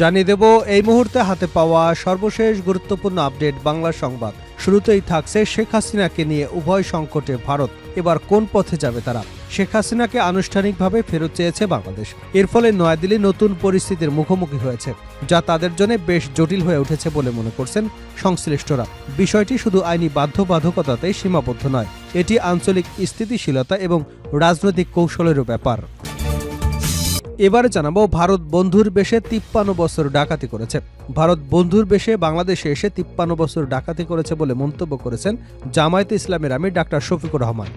জানিয়ে দেব, এই মুহূর্তে হাতে পাওয়া সর্বশেষ গুরুত্বপূর্ণ আপডেট বাংলা সংবাদ। শুরুতেই থাকছে শেখ হাসিনাকে নিয়ে উভয় সংকটে ভারত। এবার কোন পথে যাবে তারা? শেখ হাসিনাকে আনুষ্ঠানিকভাবে ফেরত চেয়েছে বাংলাদেশ। এর ফলে নয়াদিল্লি নতুন পরিস্থিতির মুখোমুখি হয়েছে, যা তাদের জন্য বেশ জটিল হয়ে উঠেছে বলে মনে করছেন সংশ্লিষ্টরা। বিষয়টি শুধু আইনি বাধ্যবাধকতাতেই সীমাবদ্ধ নয়, এটি আঞ্চলিক স্থিতিশীলতা এবং রাজনৈতিক কৌশলেরও ব্যাপার। এবারে জানাব ভারত বন্ধুর বেশে তিপ্পান্ন বছর ডাকাতি করেছে। ভারত বন্ধুর বেশে বাংলাদেশে এসে তিপ্পান্ন বছর ডাকাতি করেছে বলে মন্তব্য করেছেন জামায়াতে ইসলামের আমি ডাক্তার শফিকুর রহমান।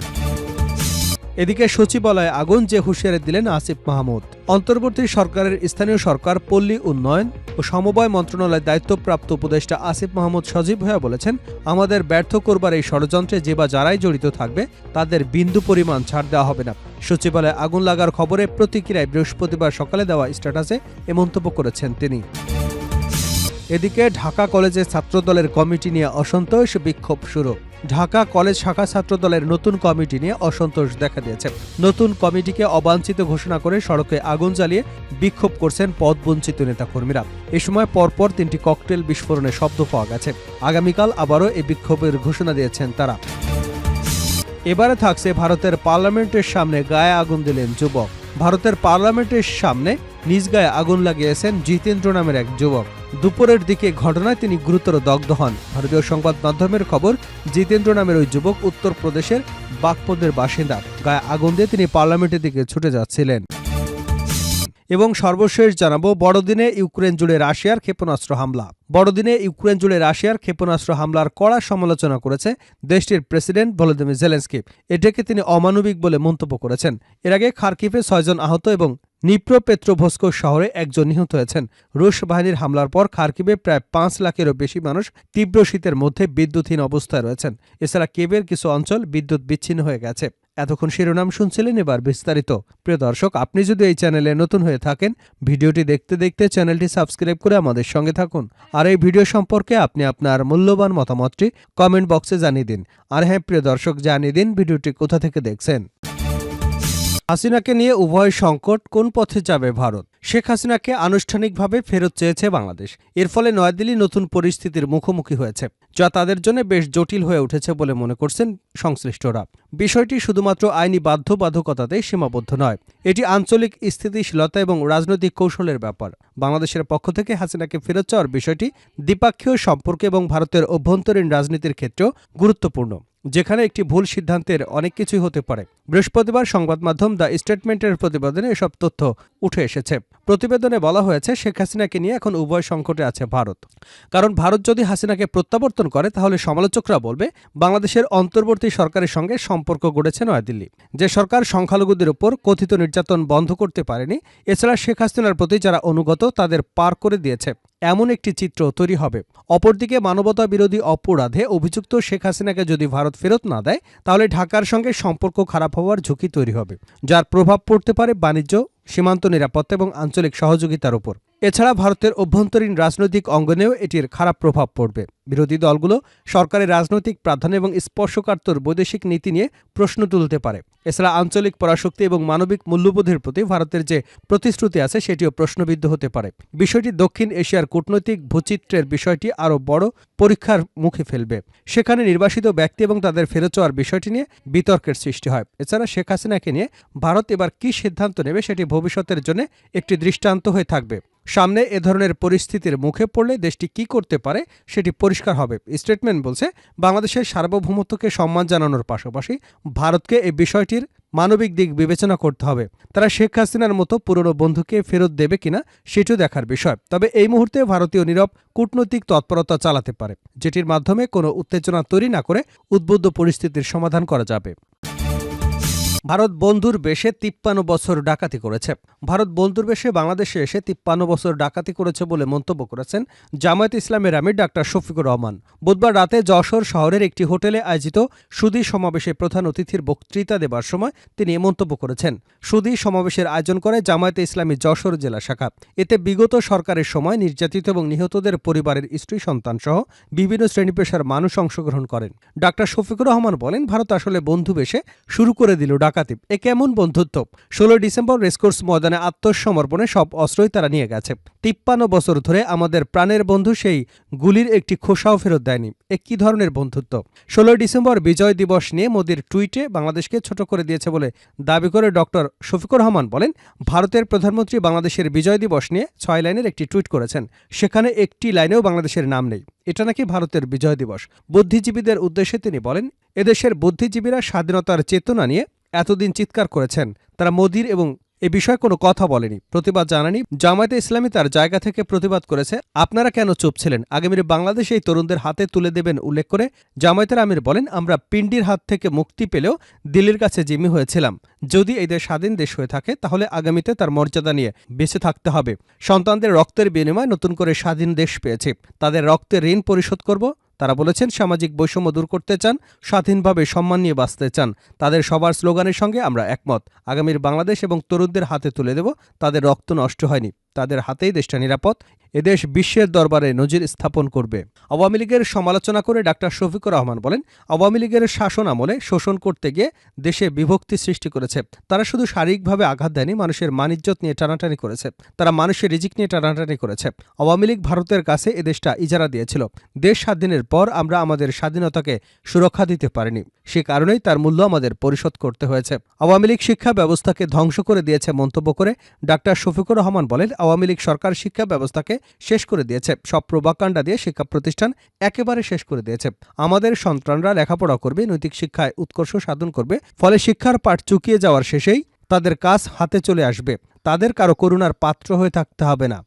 এদিকে সচিবালয়ে আগুন যে হুঁশিয়ারি দিলেন আসিফ মাহমুদ। অন্তর্বর্তী সরকারের স্থানীয় সরকার, পল্লী উন্নয়ন ও সমবায় মন্ত্রণালয়ের দায়িত্বপ্রাপ্ত উপদেষ্টা আসিফ মাহমুদ সজীব হয়ে বলেছেন, আমাদের ব্যর্থ করবার এই ষড়যন্ত্রে যে বা যারাই জড়িত থাকবে, তাদের বিন্দু পরিমাণ ছাড় দেওয়া হবে না। সচিবালয়ে আগুন লাগার খবরে প্রতিক্রিয়ায় বৃহস্পতিবার সকালে দেওয়া স্ট্যাটাসে এ মন্তব্য করেছেন তিনি। এদিকে ঢাকা কলেজে ছাত্রদলের কমিটি নিয়ে অসন্তোষ, বিক্ষোভ শুরু। ঢাকা কলেজ শাখা ছাত্রদলের নতুন কমিটি নিয়ে অসন্তোষ দেখা দিয়েছে। নতুন কমিটিকে অবাঞ্ছিত ঘোষণা করে সড়কে আগুন জ্বালিয়ে বিক্ষোভ করছেন পদবঞ্চিত নেতাকর্মীরা। এ সময় পরপর তিনটি ককটেল বিস্ফোরণের শব্দ পাওয়া গেছে। আগামীকাল আবারও এই বিক্ষোভের ঘোষণা দিয়েছেন তারা। এবারে থাকছে ভারতের পার্লামেন্টের সামনে গায়ে আগুন দিলেন যুবক। ভারতের পার্লামেন্টের সামনে নিজ গায়ে আগুন লাগিয়েছেন জিতেন্দ্র নামের এক যুবক। দুপুরের দিকে ঘটনায় তিনি গুরুতর দগ্ধ হন। ভারতীয় সংবাদ মাধ্যমের খবর, জিতেন্দ্র নামের ওই যুবক উত্তরপ্রদেশের বাগপদের বাসিন্দা। গায়ে আগুন দিয়ে তিনি পার্লামেন্টের দিকে ছুটে যাচ্ছিলেন। এবং সর্বশেষ জানাব, বড়দিনে ইউক্রেন জুড়ে রাশিয়ার ক্ষেপণাস্ত্র হামলা। বড়দিনে ইউক্রেন জুড়ে রাশিয়ার ক্ষেপণাস্ত্র হামলার কড়া সমালোচনা করেছে দেশটির প্রেসিডেন্ট ভলোদিমির জেলেন্সকি। এটাকে তিনি অমানবিক বলে মন্তব্য করেছেন। এর আগে খার্কিফে ছয়জন আহত এবং নিপ্রো পেত্রোভস্কো শহরে একজন নিহত হয়েছেন। রুশ বাহিনীর হামলার পর খার্কিবে প্রায় পাঁচ লাখেরও বেশি মানুষ তীব্র শীতের মধ্যে বিদ্যুৎহীন অবস্থায় রয়েছেন। এছাড়া কেবের কিছু অঞ্চল বিদ্যুৎ বিচ্ছিন্ন হয়ে গেছে। এতক্ষণ শিরোনাম শুনছিলেন এবার বিস্তারিত। প্রিয় দর্শক, আপনি যদি এই চ্যানেলে নতুন হয়ে থাকেন, ভিডিওটি দেখতে দেখতে চ্যানেলটি সাবস্ক্রাইব করে আমাদের সঙ্গে থাকুন। আর এই ভিডিও সম্পর্কে আপনি আপনার মূল্যবান মতামতটি কমেন্ট বক্সে জানিয়ে দিন। আর হ্যাঁ প্রিয় দর্শক, জানিয়ে দিন ভিডিওটি কোথা থেকে দেখছেন। হাসিনাকে নিয়ে উভয় সংকট কোন পথে যাবে ভারত? শেখ হাসিনাকে আনুষ্ঠানিকভাবে ফেরত চেয়েছে বাংলাদেশ। এর ফলে নয়াদিল্লি নতুন পরিস্থিতির মুখোমুখি হয়েছে, যা তাদের জন্য বেশ জটিল হয়ে উঠেছে বলে মনে করছেন সংশ্লিষ্টরা। বিষয়টি শুধুমাত্র আইনি বাধ্যবাধকতাতেই সীমাবদ্ধ নয়, এটি আঞ্চলিক স্থিতিশীলতা এবং রাজনৈতিক কৌশলের ব্যাপার। বাংলাদেশের পক্ষ থেকে হাসিনাকে ফেরত চাওয়ার বিষয়টি দ্বিপাক্ষীয় সম্পর্ক এবং ভারতের অভ্যন্তরীণ রাজনীতির ক্ষেত্রেও গুরুত্বপূর্ণ। যেখানে একটি ভুল সিদ্ধান্তের অনেক কিছুই হতে পারে। বৃহস্পতিবার সংবাদ মাধ্যম দ্য স্টেটমেন্টের প্রতিবেদনে এসব তথ্য উঠে এসেছে। প্রতিবেদনে বলা হয়েছে, শেখ হাসিনাকে নিয়ে এখন উভয় সংকটে আছে ভারত। কারণ ভারত যদি হাসিনাকে প্রত্যাবর্তন করে, তাহলে সমালোচকরা বলবে, বাংলাদেশের অন্তর্বর্তী সরকারের সঙ্গে সম্পর্ক গড়েছে নয়াদিল্লি। যে সরকার সংখ্যালঘুদের উপর কথিত নির্যাতন বন্ধ করতে পারেনি, এছাড়া শেখ হাসিনার প্রতি যারা অনুগত, তাদের পার করে দিয়েছে। এমন একটি চিত্র তৈরি হবে। অপরদিকে মানবতা বিরোধী অপরাধে অভিযুক্ত শেখ হাসিনাকে যদি ভারত ফেরত না দেয়, তাহলে ঢাকার সঙ্গে সম্পর্ক খারাপ হওয়ার ঝুঁকি তৈরি হবে, যার প্রভাব পড়তে পারে বাণিজ্য সীমান্ত নিরাপত্তা এবং আঞ্চলিক সহযোগিতার উপর। এছাড়া ভারতের অভ্যন্তরীণ রাজনৈতিক অঙ্গনেও এটির খারাপ প্রভাব পড়বে। বিরোধী দলগুলো সরকারের রাজনৈতিক প্রাধান্য এবং স্পর্শকাতর বৈদেশিক নীতি নিয়ে প্রশ্ন তুলতে পারে। এছাড়া আঞ্চলিক পরাশক্তি এবং মানবিক মূল্যবোধের প্রতি ভারতের যে প্রতিশ্রুতি আছে, সেটিও প্রশ্নবিদ্ধ হতে পারে। বিষয়টি দক্ষিণ এশিয়ার কূটনৈতিক ভূচিত্রের বিষয়টি আরও বড় পরীক্ষার মুখে ফেলবে। সেখানে নির্বাসিত ব্যক্তি এবং তাদের ফেরত চাওয়ার বিষয়টি নিয়ে বিতর্কের সৃষ্টি হয়। এছাড়া শেখ হাসিনাকে নিয়ে ভারত এবার কী সিদ্ধান্ত নেবে, সেটি ভবিষ্যতের জন্য একটি দৃষ্টান্ত হয়ে থাকবে। সামনে এ ধরনের পরিস্থিতির মুখে পড়লে দেশটি কি করতে পারে সেটি পরিষ্কার হবে। স্টেটমেন্ট বলছে, বাংলাদেশের সার্বভৌমত্বকে সম্মান জানানোর পাশাপাশি ভারতকে এই বিষয়টির মানবিক দিক বিবেচনা করতে হবে। তারা শেখ হাসিনার মতো পুরনো বন্ধুকে ফেরত দেবে কিনা সেটিও দেখার বিষয়। তবে এই মুহূর্তে ভারতীয় নীরব কূটনৈতিক তৎপরতা চালাতে পারে, যেটির মাধ্যমে কোনো উত্তেজনা তৈরি না করে উদ্বুদ্ধ পরিস্থিতির সমাধান করা যাবে। ভারত বন্ধুর বেশে তিপ্পান্ন বছর ডাকাতি করেছে। ভারত বন্ধুর বেশে বাংলাদেশে এসে তিপ্পান্ন বছর ডাকাতি করেছে বলে মন্তব্য করেছেন জামায়াত ইসলামের আমির ডাক্তার শফিকুর রহমান। বুধবার রাতে যশোর শহরের একটি হোটেলে আয়োজিত সুদী সমাবেশে প্রধান অতিথির বক্তৃতা দেবার সময় তিনি মন্তব্য করেছেন। সুদী সমাবেশের আয়োজন করে জামায়াতে ইসলামী যশোর জেলা শাখা। এতে বিগত সরকারের সময় নির্যাতিত এবং নিহতদের পরিবারের স্ত্রী সন্তান সহ বিভিন্ন শ্রেণি পেশার মানুষ অংশগ্রহণ করেন। ডাক্তার শফিকুর রহমান বলেন, ভারত আসলে বন্ধু বেশে শুরু করে দিল ডাকাতি। এ কেমন বন্ধুত্ব? ষোলো ডিসেম্বর রেসকোর্স ময়দানে আত্মসমর্পণে সব অস্ত্রই তারা নিয়ে গেছে। তিপ্পান্ন বছর ধরে আমাদের প্রাণের বন্ধু সেই গুলির একটি খোসাও ফেরত দেয়নি। এ কি ধরনের বন্ধুত্ব? ষোলোই ডিসেম্বর বিজয় দিবস নিয়ে মোদির টুইটে বাংলাদেশকে ছোট করে দিয়েছে বলে দাবি করে ডক্টর শফিকুর রহমান বলেন, ভারতের প্রধানমন্ত্রী বাংলাদেশের বিজয় দিবস নিয়ে ছয় লাইনের একটি টুইট করেছেন। সেখানে একটি লাইনেও বাংলাদেশের নাম নেই। এটা নাকি ভারতের বিজয় দিবস? বুদ্ধিজীবীদের উদ্দেশ্যে তিনি বলেন, এদেশের বুদ্ধিজীবীরা স্বাধীনতার চেতনা নিয়ে এতদিন চিৎকার করেছেন। তারা মোদির এবং এ বিষয়ে কোনো কথা বলেনি। প্রতিবাদ জানানি জামায়াতে ইসলামী তার জায়গা থেকে প্রতিবাদ করেছে। আপনারা কেন চুপ ছিলেন? আগামীর বাংলাদেশ এই তরুণদের হাতে তুলে দেবেন উল্লেখ করে জামায়াতের আমির বলেন, আমরা পিন্ডির হাত থেকে মুক্তি পেলেও দিল্লির কাছে জিম্মি হয়েছিলাম। যদি এই দেশ স্বাধীন দেশ হয়ে থাকে, তাহলে আগামীতে তার মর্যাদা নিয়ে বেঁচে থাকতে হবে। সন্তানদের রক্তের বিনিময়ে নতুন করে স্বাধীন দেশ পেয়েছে। তাদের রক্তের ঋণ পরিশোধ করব। তারা বলেছেন, সামাজিক বৈষম্য দূর করতে চান, স্বাধীনভাবে সম্মান নিয়ে বাঁচতে চান। তাদের সবার স্লোগানের সঙ্গে আমরা একমত। আগামীর বাংলাদেশ এবং তরুণদের হাতে তুলে দেব, তাদের রক্ত নষ্ট হয়নি। তাদের হাতেই দেশটা নিরাপদ। এদেশ বিশ্বের দরবারে নজির স্থাপন করবে। আওয়ামী লীগের সমালোচনা করে ডাক্তার শফিকুর রহমান বলেন, আওয়ামী লীগের শাসন আমলে শোষণ করতে গিয়ে দেশে বিভক্তি সৃষ্টি করেছে। তারা শুধু শারীরিকভাবে আঘাত দেয়নি, মানুষের মানিজ্যত নিয়ে টানাটানি করেছে। তারা মানুষের রিজিক নিয়ে টানাটানি করেছে। আওয়ামী লীগ ভারতের কাছে এদেশটা ইজারা দিয়েছিল। দেশ স্বাধীনের পর আমরা আমাদের স্বাধীনতাকে সুরক্ষা দিতে পারিনি। সে কারণেই তার মূল্য আমাদের পরিশোধ করতে হয়েছে। আওয়ামী লীগ শিক্ষা ব্যবস্থাকে ধ্বংস করে দিয়েছে মন্তব্য করে ডাক্তার শফিকুর রহমান বলেন আওয়ামী লীগ সরকার শিক্ষা ব্যবস্থাকে শেষ করে দিয়েছে। সব প্রবাকাণ্ডা দিয়ে শিক্ষা প্রতিষ্ঠান একেবারে শেষ করে দিয়েছে। আমাদের সন্তানরা লেখাপড়া করবে, নৈতিক শিক্ষায় উৎকর্ষ সাধন করবে, ফলে শিক্ষার পাঠ চুকিয়ে যাওয়ার শেষেই তাদের কাজ হাতে চলে আসবে। তাদের কারও করুণার পাত্র হয়ে থাকতে হবে না।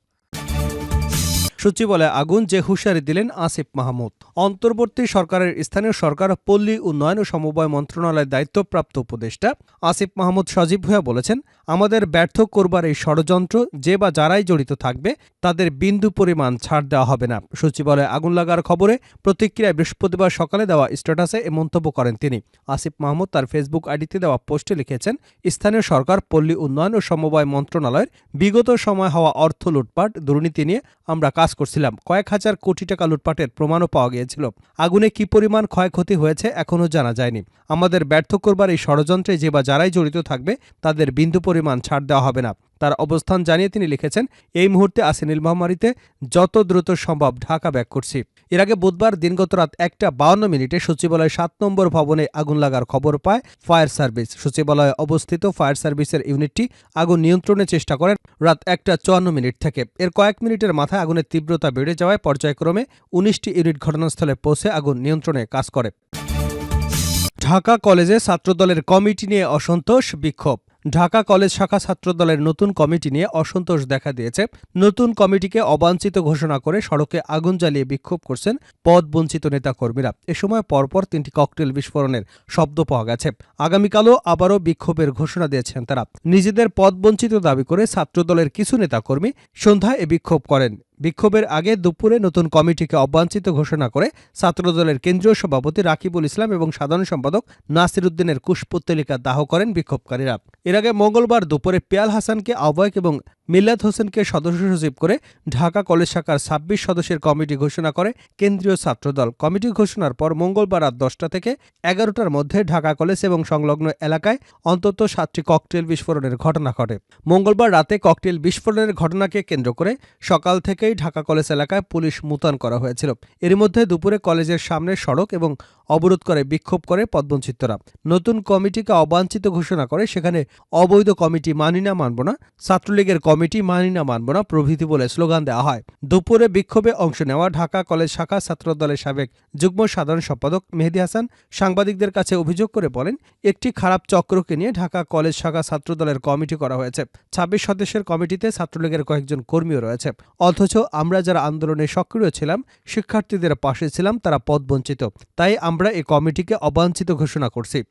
সচিবালয়ে আগুন যে হুঁশিয়ারি দিলেন আসিফ মাহমুদ। অন্তর্বর্তী সরকারের স্থানীয় সরকার, পল্লী উন্নয়ন ও সমবায় মন্ত্রণালয়ের দায়িত্বপ্রাপ্ত উপদেষ্টা আসিফ মাহমুদ সজীব ভূয়া বলেছেন, আমাদের ব্যর্থ করবার এই ষড়যন্ত্র যে বা যারাই জড়িত থাকবে, তাদের বিন্দু পরিমাণ ছাড় দেওয়া হবে না। সচিবালয়ে আগুন লাগার খবরে প্রতিক্রিয়ায় বৃহস্পতিবার সকালে দেওয়া স্ট্যাটাসে এ মন্তব্য করেন তিনি। আসিফ মাহমুদ তার ফেসবুক আইডিতে দেওয়া পোস্টে লিখেছেন, স্থানীয় সরকার, পল্লী উন্নয়ন ও সমবায় মন্ত্রণালয়ের বিগত সময় হওয়া অর্থ লুটপাট, দুর্নীতি নিয়ে আমরা কাজ করছিলাম। কয়েক হাজার কোটি টাকা লুটপাটের প্রমাণও পাওয়া গিয়েছিল। আগুনে কি পরিমাণ ক্ষয়ক্ষতি হয়েছে এখনও জানা যায়নি। আমাদের ব্যর্থ করবার এই ষড়যন্ত্রে যে বা যারাই জড়িত থাকবে, তাদের বিন্দু পরিমাণ ছাড় দেওয়া হবে না। তার অবস্থান জানিয়ে তিনি লিখেছেন, এই মুহূর্তে আসেনিল মহামারীতে যত দ্রুত সম্ভব ঢাকা ব্যাক করছি। এর আগে বুধবার দিনগত রাত একটা বাউন্ন মিনিটে সচিবালয় সাত নম্বর ভবনে আগুন লাগার খবর পায় ফায়ার সার্ভিস। সচিবালয়ে অবস্থিত ফায়ার সার্ভিসের ইউনিটটি আগুন নিয়ন্ত্রণের চেষ্টা করেন রাত একটা চুয়ান্ন মিনিট থেকে। এর কয়েক মিনিটের মাথায় আগুনের তীব্রতা বেড়ে যাওয়ায় পর্যায়ক্রমে উনিশটি ইউনিট ঘটনাস্থলে পৌঁছে আগুন নিয়ন্ত্রণে কাজ করে। ঢাকা কলেজে ছাত্রদলের কমিটি নিয়ে অসন্তোষ, বিক্ষোভ। ঢাকা কলেজ শাখা ছাত্রদলের নতুন কমিটি নিয়ে অসন্তোষ দেখা দিয়েছে। নতুন কমিটিকে অবাঞ্ছিত ঘোষণা করে সড়কে আগুন জ্বালিয়ে বিক্ষোভ করছেন পদ বঞ্চিত নেতাকর্মীরা। এ সময় পরপর তিনটি ককটেল বিস্ফোরণের শব্দ পাওয়া গেছে। আগামীকালও আবারও বিক্ষোভের ঘোষণা দিয়েছেন তারা। নিজেদের পদ বঞ্চিত দাবি করে ছাত্রদলের কিছু নেতাকর্মী সন্ধ্যায় এ বিক্ষোভ করেন। বিক্ষোভের আগে দুপুরে নতুন কমিটিকে অবাঞ্ছিত ঘোষণা করে ছাত্রদলের কেন্দ্রীয় সভাপতি রাকিবুল ইসলাম এবং সাধারণ সম্পাদক নাসির উদ্দিনের কুশপুত্তলিকা দাহ করেন বিক্ষোভকারীরা। এর আগে মঙ্গলবার দুপুরে পেয়াল হাসানকে আহ্বায়ক এবং মিল্লাত হোসেনকে সদস্য সচিব করে ঢাকা কলেজ শাখার ছাব্বিশ সদস্যের কমিটি ঘোষণা করে কেন্দ্রীয় ছাত্রদল। কমিটি ঘোষণার পর মঙ্গলবার রাত দশটা থেকে এগারোটার মধ্যে ঢাকা কলেজ এবং সংলগ্ন এলাকায় অন্তত সাতটি ককটেল বিস্ফোরণের ঘটনা ঘটে। মঙ্গলবার রাতে ককটেল বিস্ফোরণের ঘটনাকে কেন্দ্র করে সকাল থেকেই ঢাকা কলেজ এলাকায় পুলিশ মোতায়েন করা হয়েছিল। এর মধ্যে দুপুরে কলেজের সামনে সড়ক এবং অবরোধ করে, বিক্ষোভ করে পদবঞ্চিতরা নতুন কমিটিকে অবাঞ্ছিত ঘোষণা করে সেখানে অবৈধ কমিটি মানি না মানব না, ছাত্রলীগের কমিটি মানি না মানব না প্রভৃতি বলে স্লোগান দেওয়া হয়। দুপুরে বিক্ষোভে অংশ নেওয়া ঢাকা কলেজ শাখা ছাত্রদলের সাবেক যুগ্ম সাধারণ সম্পাদক মেহেদি হাসান সাংবাদিকদের কাছে অভিযোগ করে বলেন, একটি খারাপ চক্রকে নিয়ে ঢাকা কলেজ শাখা ছাত্রদলের কমিটি করা হয়েছে। ছাব্বিশ সদস্যের কমিটিতে ছাত্রলীগের কয়েকজন কর্মীও রয়েছে। অথচ আমরা যারা আন্দোলনে সক্রিয় ছিলাম, শিক্ষার্থীদের পাশে ছিলাম, তারা পদবঞ্চিত তাই আমরা এই কমিটিকে অবাঞ্ছিত ঘোষণা করছি।